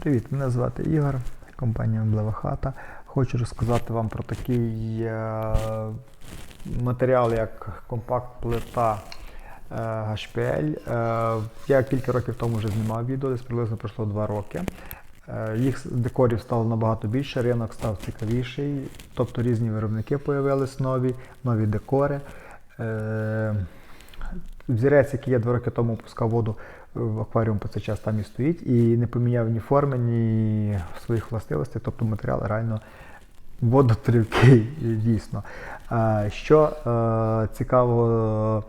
Привіт, мене звати Ігор, компанія Меблева хата. Хочу розказати вам про такий е, матеріал, як компакт-плита е, HPL. Е, я кілька років тому вже знімав відео, десь приблизно пройшло 2 роки. Е, їх декорів стало набагато більше, ринок став цікавіший, тобто різні виробники появились нові, нові декори. Е, Взірець, який я два роки тому пускав воду в акваріум по цей час там і стоїть, і не поміняв ні форми, ні своїх властивостей, тобто матеріал реально водотривкий, дійсно. Що е, цікавого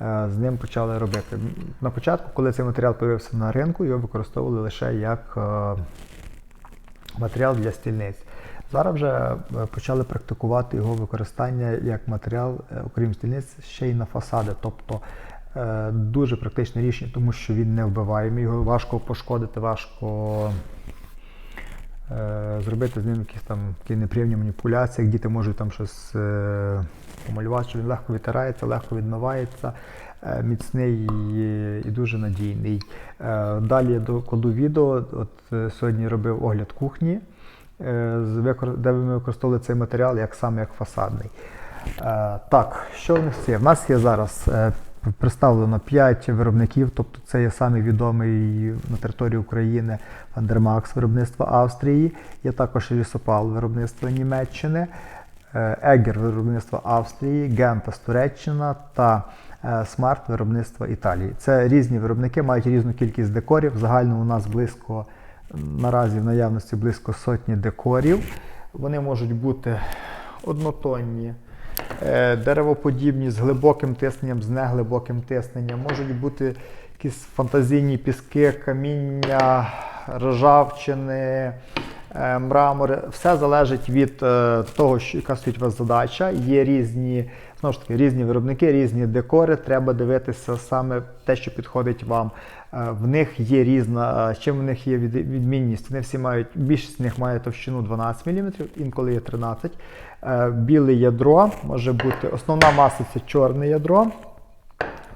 е, з ним почали робити? На початку, коли цей матеріал з'явився на ринку, його використовували лише як е, матеріал для стільниць. Зараз вже почали практикувати його використання як матеріал, окрім стільниць, ще й на фасади. Тобто дуже практичне рішення, тому що він не вбиваємий, його важко пошкодити, важко е, зробити з ним якісь там такі неприємні маніпуляції, як діти можуть там щось е, помалювати, що він легко відтирається, легко відмивається, е, міцний і, дуже надійний. Е, далі я докладу відео. От е, сьогодні робив огляд кухні, е, де ми використовували цей матеріал як саме як фасадний. Е, так, що в нас є? В нас є зараз е, представлено 5 виробників, тобто це є самий відомий на території України Вандермакс виробництва Австрії, є також Лісопал виробництва Німеччини, е, Егер виробництва Австрії, Гемпес Туреччина та е, Смарт виробництва Італії. Це різні виробники, мають різну кількість декорів. Загально у нас близько наразі в наявності близько сотні декорів. Вони можуть бути однотонні, деревоподібні з глибоким тисненням, з неглибоким тисненням. Можуть бути якісь фантазійні піски, каміння, ржавчини, е, мрамори. Все залежить від е, того, яка стоїть у вас задача. Є різні, знову ж таки, різні виробники, різні декори. Треба дивитися саме те, що підходить вам. Е, В них є різна, чим в них є відмінність. Вони всі мають, більшість з них має товщину 12 мм, інколи є 13 Е, Біле ядро може бути, основна маса це чорне ядро.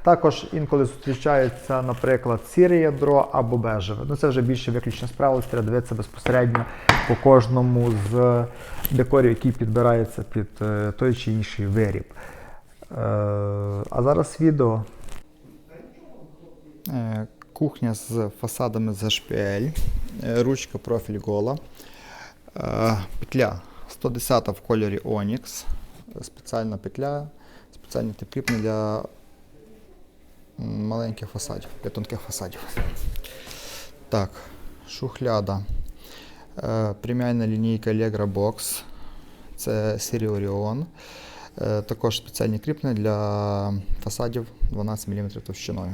Також інколи зустрічається, наприклад, сіре ядро або бежеве. Ну це вже більше виключно справа, треба дивитися безпосередньо по кожному з декорів, який підбирається під е, той чи інший виріб. Е, А зараз відео. Е, Кухня з фасадами з HPL, ручка профіль гола, петля 110 в кольорі Onyx, спеціальна петля, спеціальні кріплення для маленьких фасадів, для тонких фасадів. Так, шухляда. Е, Преміальна лінійка Allegra Box. Це серія Orion. Е, Також спеціальні кріплення для фасадів 12 мм товщиною.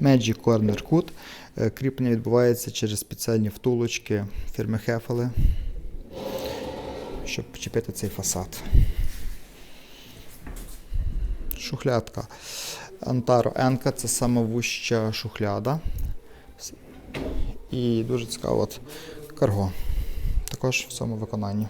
Magic Corner Cut. Е, Кріплення відбувається через спеціальні втулочки фірми Хефели, щоб почепити цей фасад. Шухлядка. Antaro Enka це самовуща шухляда. І дуже цікаво от карго. Також в цьому виконанні.